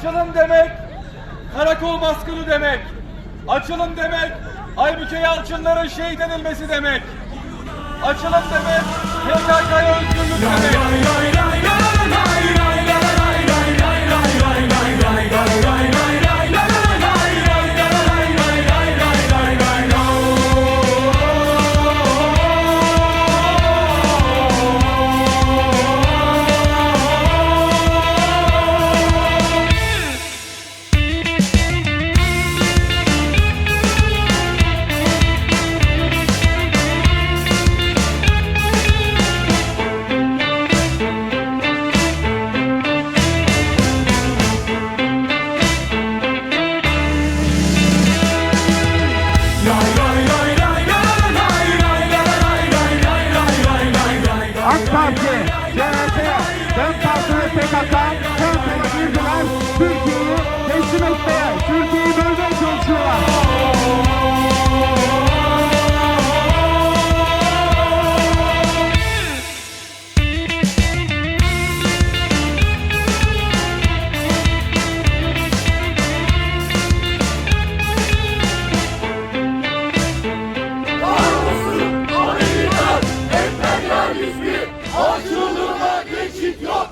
Açılın demek, karakol baskını demek. Açılın demek, Aybüke Yalçınların şehit edilmesi demek. Açılın demek, PKK'ya özgürlük demek. bizi, açılımda geçit yok.